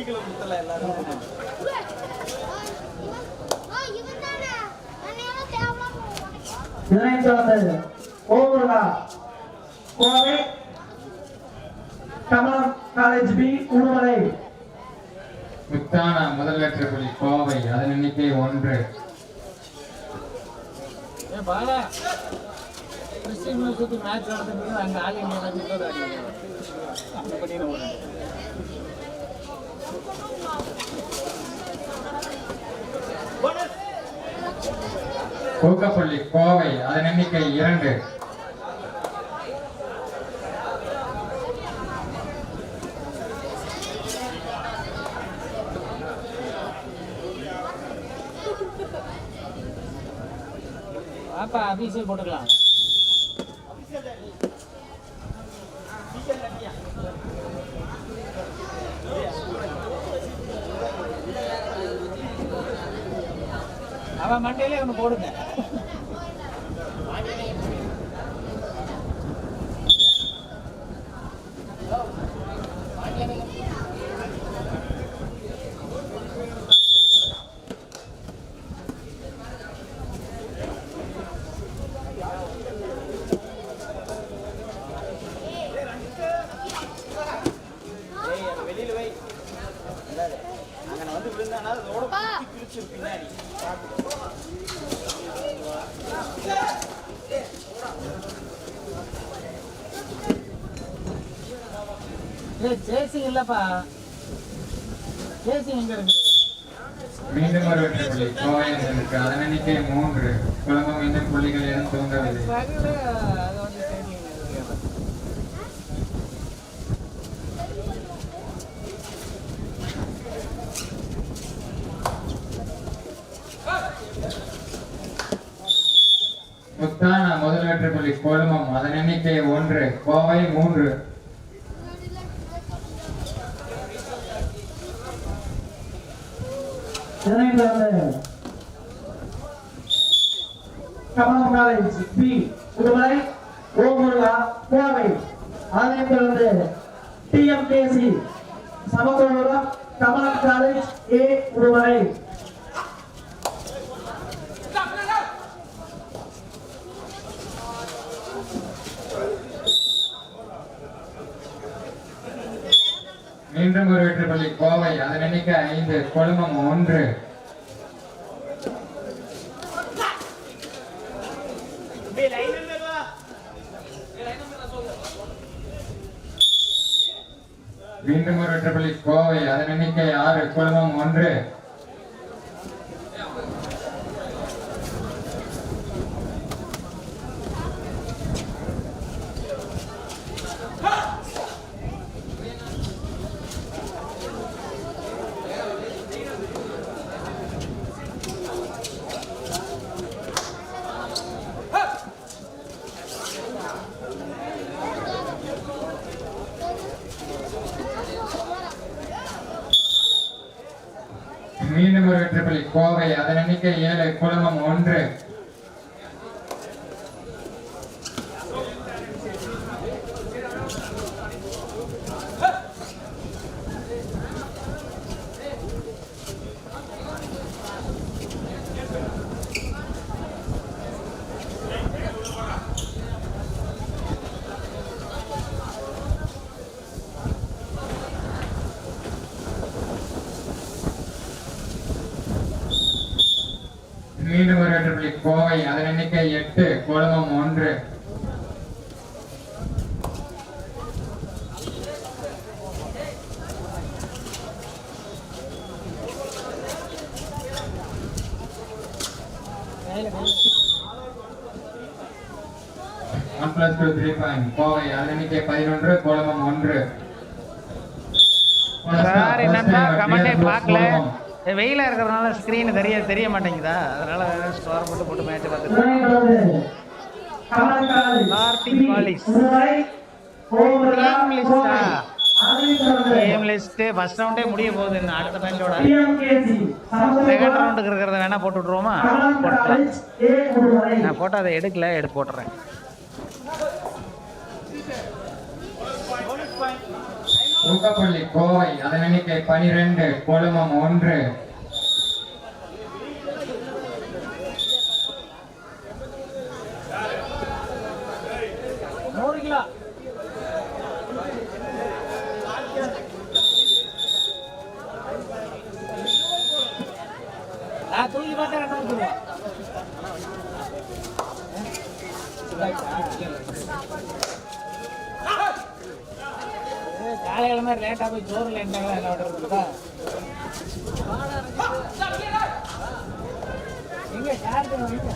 வெள்ளிக்கிழமை முத்தல எல்லாரும் ஓவரா. Kovai. Kamalam college B Udumalai. முத்தான முதல் வெற்றி புள்ளி கோவை அதன் எண்ணிக்கை ஒன்று மேட்ச் நடந்துட்டு அங்க இந்தியா மேட்ச் அந்த கோவை அதன் எண்ணிக்கை இரண்டு. அப்பா அபிஷேக் போட்டுக்கலாம். ஒன்று போடுங்க. ஏய் அதை வெளியில வை. வந்து விழுந்தானா அதோட ஏய் இல்லப்பா சேசிங் எங்க மீண்டும் ஒரு வெற்றி புள்ளி. கோவை அதன் எண்ணிக்கை மூன்று. குழம்பு மீண்டும் புள்ளிகள் எதுவும் தூங்கவில்லை பகல அது வந்து சேசிங் இருக்குது முத்தான முதல் வெற்றி புள்ளி கோலமம் அதன் எண்ணிக்கை ஒன்று. கோவை மூன்று. இதனைத் கமலம் காலேஜ் பி உடுமலை ஓமுருகா கோவை அதனைத் தொடர்ந்து டிஎம்கேசி சமத்துவபுரம் கமலம் காலேஜ் ஏ உடுமலை இன்றும் ஒரு வெற்றி கோவை அதன் எண்ணிக்கை ஐந்து கொழுமம் ஒன்று. மீண்டும் ஒரு வெற்றி கோவை அதன் எண்ணிக்கை ஆறு கொழுமம் ஒன்று. மீண்டும் கோவை அதன் எண்ணிக்கை ஏழு குழுமம் ஒன்று மீண்டும் ஒரு வெற்றி புள்ளி கோவை அதன் எண்ணிக்கை எட்டு குழுமம் ஒன்று. One plus two three point Kovai அதன் எண்ணிக்கை பதினொன்று குழுமம் ஒன்று. சார் என்னன்னா கமெண்டே பார்க்கல. வெயிலாக இருக்கிறதுனால ஸ்க்ரீன் தெரிய தெரிய மாட்டேங்குதா? அதனால ஸ்டோர் போட்டு போட்டு மேட்ச் பார்த்துட்டு கார்த்திக் பாலிஸ். கேம் லிஸ்ட் ஃபர்ஸ்ட் ரவுண்டே முடிய போகுது இன்னும் அடுத்த மேட்சோட செகண்ட் ரவுண்டுக்கு இருக்கிறத வேணா போட்டு விட்ருவோமா போட்டுறேன் போட்டுக்கலாம். நான் போட்டோ அதை எடுக்கல எடுத்து போட்டுறேன். ஊக்கப்புள்ளி கோவை அதன் எண்ணிக்கை பனிரெண்டு கொழுமம் ஒன்று. நூறு கிலோ நான் தூக்கி. பார்த்தா காலையில லேட்டா போய் சோறு லேட்டாக என்ன விடுறதுக்கா எங்க வைங்க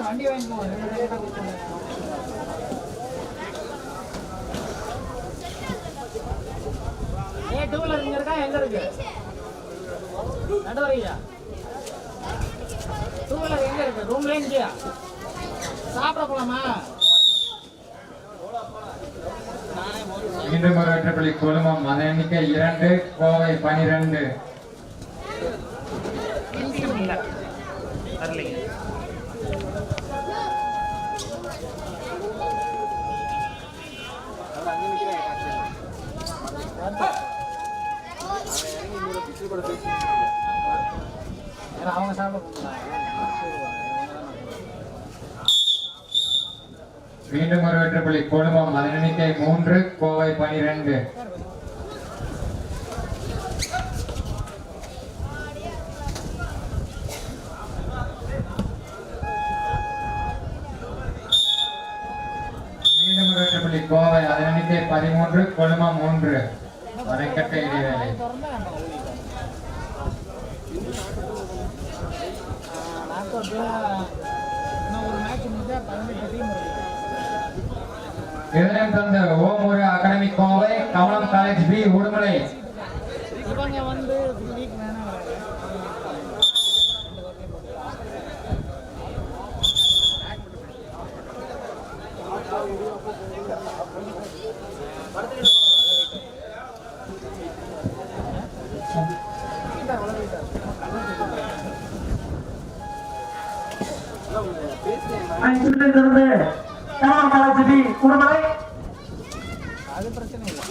வண்டி வாங்கிக்குவோம் ரெண்டு லேட்டா ஏ டூ வீலர் இங்க இருக்கா? எங்க இருக்கு? நடுவரையா? டூ வீலர் எங்க இருக்கு? ரூம்ல இருந்துச்சியா சாப்பிட போலாமா? மீண்டும் ஒரு வெற்றிப்புள்ளி கொழுமம் அதன் எண்ணிக்கை இரண்டு கோவை பனிரெண்டு. அவங்க சாப்பிட மீண்டும் ஒரு வெற்றிப்புள்ளி. கொழுமம் அதன் எண்ணிக்கை மூன்று கோவை பனிரெண்டு. மீண்டும் ஒரு வெற்றிப்புள்ளி. கோவை அதன் எண்ணிக்கை பதிமூன்று கொழுமம் மூன்று. வரைக்கட்ட இடைவேளை. ஒரு மேட்ச் முடிஞ்சா பதினெட்டு டீம் இருக்கு. இதனையும் தந்த Omur academy Kovai Kamalam college B Udumalai. இவங்க வந்து வீக் வேணா ஐந்து கமலம் காலேஜ் பி உடுமலை அது பிரச்சனை இல்லை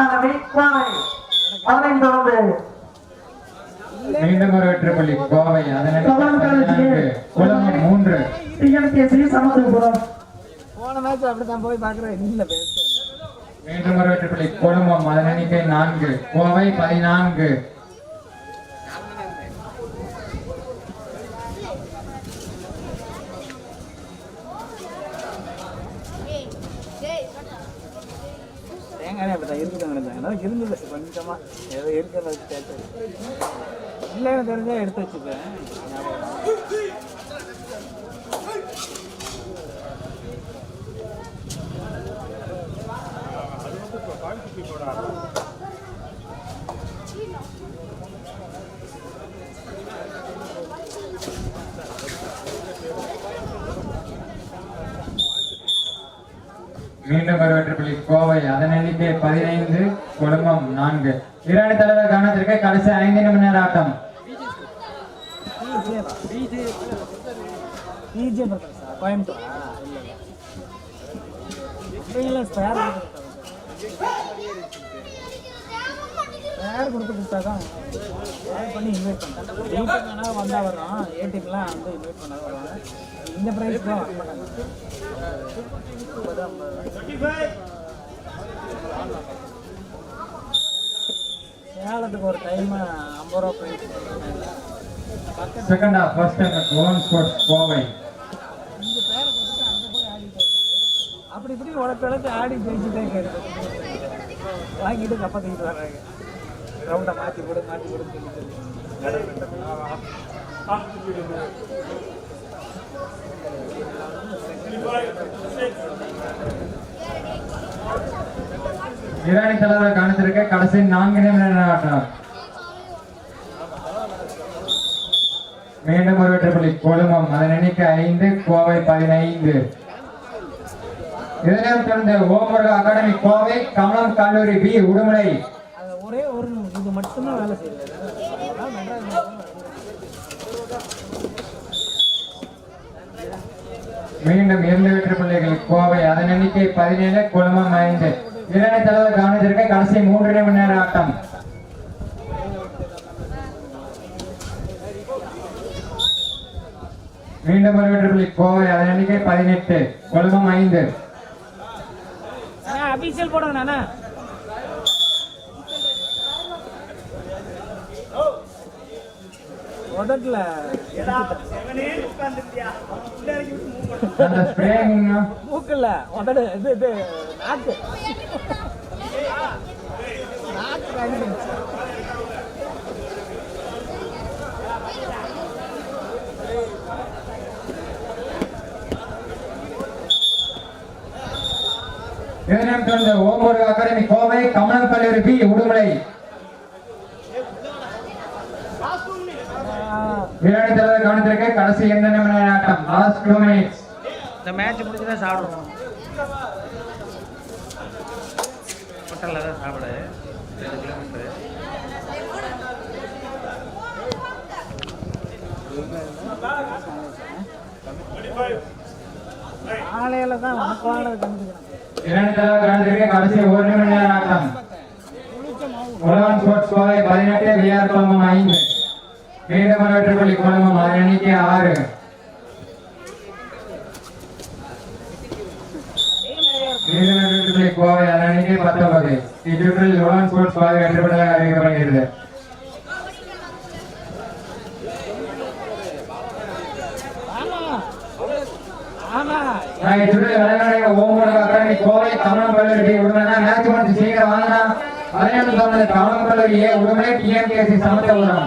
கோவை மீண்டும் ஒரு வெற்றிப்புள்ளி கோவை மூன்று. டிஎம்கேசி சமத்துவபுரம். போன மேட்ச் அப்படித்தான் போய் பார்க்குறேன் இல்லை பேச மீண்டும் ஒரு வெற்றிப்புள்ளி கொழுமம் அதன் எண்ணிக்கை நான்கு கோவை பதினான்கு. தேங்காய் அப்படிதான் இருக்குது நினைச்சாங்க அதான் இருந்தது. கொஞ்சமாக ஏதோ இருக்கிறத வச்சு கேட்டு இல்லைன்னு தெரிஞ்சால் எடுத்து வச்சுப்பேன் ஞாபகம். மீண்டும் ஒரு வெற்றிப்புள்ளி அதன் எண்ணிக்கை பதினைந்து குழுமம் நான்கு. இரண்டு தலைவர் கவனத்திற்கு கடைசி ஐந்து நிமிட நேர ஆட்டம் பிஜே பிஜே கொடுத்து பண்ணி இன்வைட் வந்தால் வந்து இன்வைட் பண்ணாத இந்த பிரைஸ் தான் சேலத்துக்கு ஒரு டைம் ஐம்பது ரூபா பக்கத்து second half first own sports Kovai. அப்படி இப்படி உடச்சு உடச்சு ஆடி ஜெயிச்சுட்டே கேட்டு வாங்கிட்டு கப்ப தூக்கிட்டு வர்றாங்க ரவுண்டை மாற்றி கொடு மாற்றி சொல்லி சொல்லி இராணி தலைவர் கவனத்திற்கு கடைசி நான்கு நிமிட நேர ஆட்டம் மீண்டும் ஒரு வெற்றிப்புள்ளி கொழுமம் அதன் எண்ணிக்கை ஐந்து கோவை பதினைந்து. இதனையும் தொடர்ந்து ஓமுருகா அகாடமி கோவை கமலம் கல்லூரி பி. உடுமலை. ஒரே ஒரு இது மட்டும்தான் வேலை மெட்ராஸ் மீண்டும் இரண்டு வெற்றி புள்ளிகள். கோவை அதன் எண்ணிக்கை பதினேழு குழுமம் ஐந்து. தலைவர் கவனத்திற்கு கடைசி மூன்று நிமிட நேர ஆட்டம். மீண்டும் ஒரு வெற்றி புள்ளி. கோவை அதன் எண்ணிக்கை பதினெட்டு குழுமம் ஐந்து. அபிஷியல் போடுங்க அண்ணா. உதட்டல அந்த ஸ்ப்ரேயிங் மூக்குல உதடு இது இது நாக்கு. தொடர்ந்து ஓம்பூர் அகாடமி கோவை கமலம் கல்லூரி பி உடுமலை. விளையாட்டு தலைவர் கவனத்திற்கு கடைசி எந்த நிமிட ஆட்டம்? லாஸ்ட் டூ மினிட்ஸ் இந்த மேட்ச் முடிஞ்சுதான் சாப்பிடுவோம். ஹோட்டலில் தான் சாப்பிடு. ரெண்டு தான் உனக்கு கண்டுக்கிறேன் கடைசி ஒரு ஆட்டம் ஸ்போர்ட்ஸ் கோவை பதினெட்டு விஆர் ஐந்து. மீண்டும் ஆறு. மீண்டும் கோவை பத்தொன்பது. இச்சுற்றில் உலகம் ஸ்போர்ட்ஸ் கோவை அறிவிக்கப்படுகிறது நான் ஓமோட அகாடமி கோவை கமலம் கல்லூரி உடனே மேட்ச் முடிச்சு சீக்கிரம் வாங்கினா பதினெட்டு தொண்ணூறு கமலம் உடனே டிஎம்கேசி சமத்துவம்